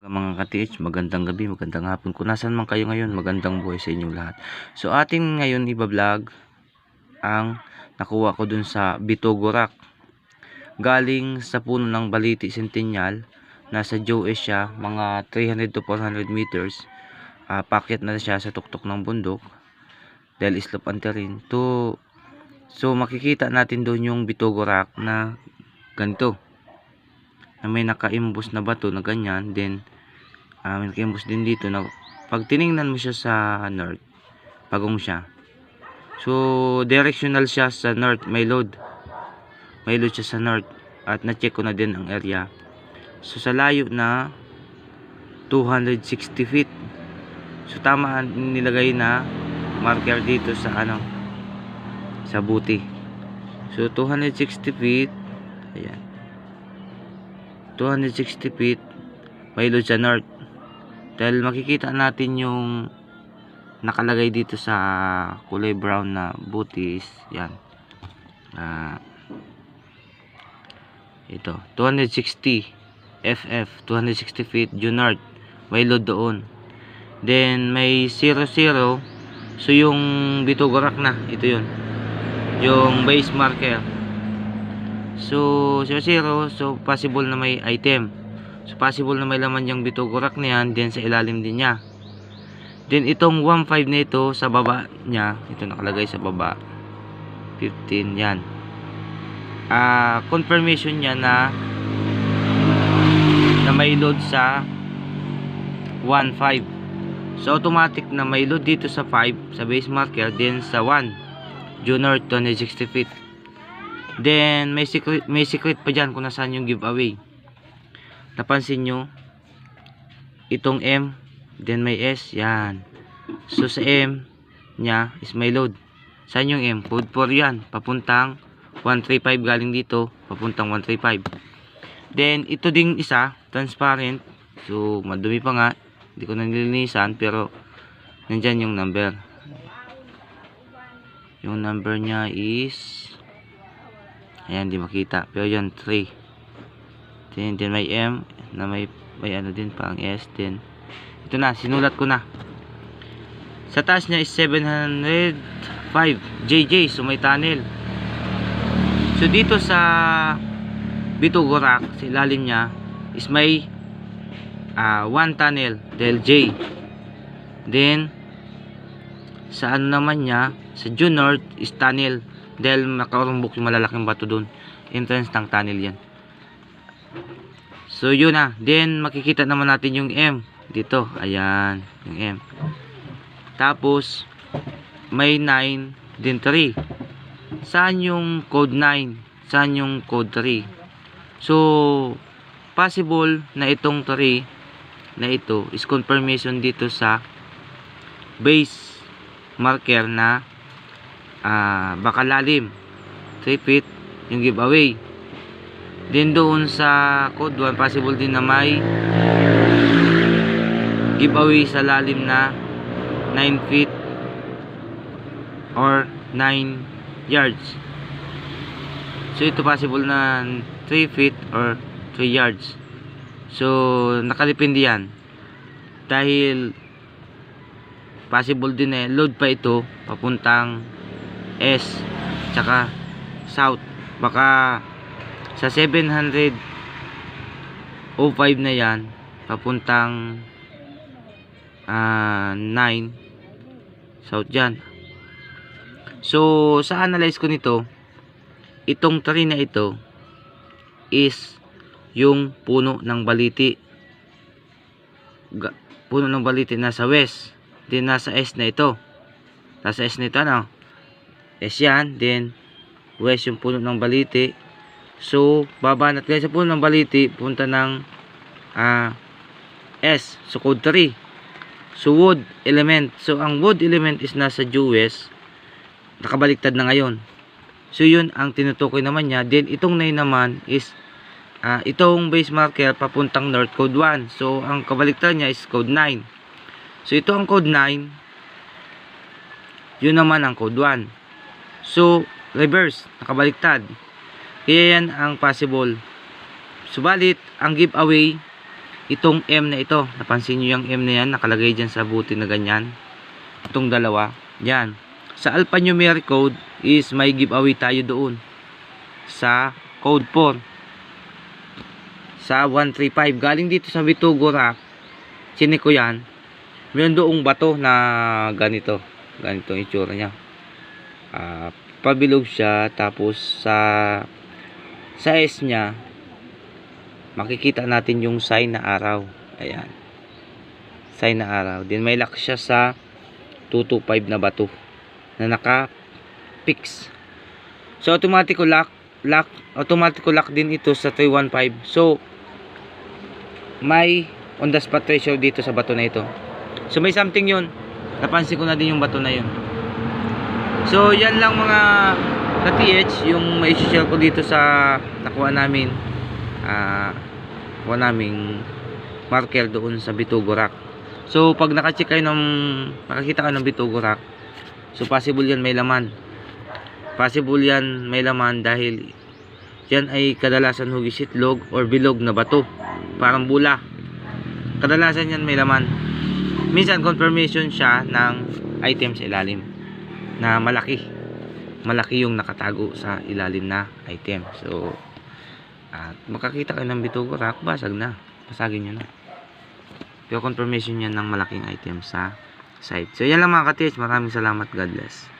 Mga ka-TH, magandang gabi, magandang hapon. Kung nasan man kayo ngayon, magandang buhay sa inyong lahat. So, atin ngayon iba-vlog ang nakuha ko dun sa Bitogorak. Galing sa puno ng Baliti Centennial. Nasa Joe siya, mga 300 to 400 meters. Ah, packet na siya sa tuktok ng bundok. Dahil slope anterin. To, so, makikita natin doon yung Bitogorak na ganito na may nakaimbus na bato na ganyan then uh, may nakaimbus din dito na pag tiningnan mo siya sa north pagong siya. So directional siya sa north may load. May load siya sa north at na-check ko na din ang area. So sa layo na 260 feet. So tama nilagay na marker dito sa ano sa buti. So 260 feet. Ayan 260 feet load sa north dahil makikita natin yung nakalagay dito sa kulay brown na butis yan. Ah, ito 260 FF 260 feet due north may load doon. Then may 00 so yung bitogorak na ito yun. Yung base marker So, 0, so possible na may item. So, possible na may laman yung bitogorak na yan, then sa ilalim din niya. Then, itong 1.5 na ito, sa baba niya, ito nakalagay sa baba, 15, yan. Ah, confirmation niya na na may load sa 1.5. So, automatic na may load dito sa 5, sa base marker, then sa 1, junior 260 feet. Then, may secret, may secret pa dyan kung nasaan yung giveaway. Napansin nyo, itong M, then may S, yan. So, sa M niya is may load. Saan yung M? Code 4 yan. Papuntang 135 galing dito, papuntang 135. Then, ito ding isa, transparent. So, madumi pa nga. Hindi ko na nilinisan, pero nandyan yung number. Yung number niya is Ayan, di makita. Pero yun, 3. Then, then may M, na may, may ano din pa ang S. Then, ito na, sinulat ko na. Sa taas niya is 705 JJ, so may tunnel. So, dito sa Bitogorak, sa ilalim niya, is may uh, one tunnel, del J. Then, sa ano naman niya, sa due north is tunnel dahil nakarumbok yung malalaking bato doon. Entrance ng tunnel yan. So yun na. Then makikita naman natin yung M. Dito. Ayan. Yung M. Tapos may 9 din 3 saan yung code 9 saan yung code 3 so possible na itong 3 na ito is confirmation dito sa base marker na ah, baka lalim. 3 feet yung giveaway. Din doon sa code 1 possible din na may giveaway sa lalim na 9 feet or 9 yards. So ito possible na 3 feet or 3 yards. So nakalipindi yan. Dahil possible din eh load pa ito papuntang S tsaka south. Baka sa 700 05 na yan papuntang ah 9 south dyan. So sa analyze ko nito itong tree na ito is yung puno ng baliti. Puno ng baliti nasa west din nasa S na ito. Nasa S na ito ano S yan, then west yung puno ng baliti. So, babanat kayo sa puno ng baliti, punta ng ah, S, so code 3. So, wood element. So, ang wood element is nasa due west, nakabaliktad na ngayon. So, yun ang tinutukoy naman niya. Then, itong 9 naman is ah, itong base marker papuntang north code 1. So, ang kabaliktad niya is code 9. So, ito ang code 9. Yun naman ang code 1. So, reverse, nakabaliktad. Kaya yan ang possible. Subalit, ang giveaway itong M na ito. Napansin nyo yung M na yan, nakalagay dyan sa buti na ganyan. Itong dalawa. Yan. Sa alphanumeric code is may giveaway tayo doon. Sa code 4. Sa 135. Galing dito sa Bitugo Rock. Chinik ko yan. Meron doong bato na ganito. Ganito ang itsura niya. Ah, pabilog siya. Tapos sa sa S niya makikita natin yung sign na araw. Ayan. Sign na araw. Then may lock siya sa 225 na bato na naka-fix. So automatic lock, lock, automatic lock din ito sa 315. So may on the spot ratio dito sa bato na ito. So may something yun. Napansin ko na din yung bato na yun. So yan lang mga ka-TH yung may share ko dito sa nakuha namin ah kuha naming marker doon sa Bitugo Rock. So pag naka-check kayo ng nakakita kayo ng Bitugo Rock, so possible yan may laman. Possible yan may laman dahil yan ay kadalasan hugis itlog or bilog na bato. Parang bula. Kadalasan yan may laman. Minsan confirmation siya ng item sa ilalim na malaki. Malaki yung nakatago sa ilalim na item. So at makakita kayo ng bitugo rock, basag na. Basagin nyo na. Pero confirmation yan ng malaking item sa site. So yan lang mga ka Maraming salamat. God bless.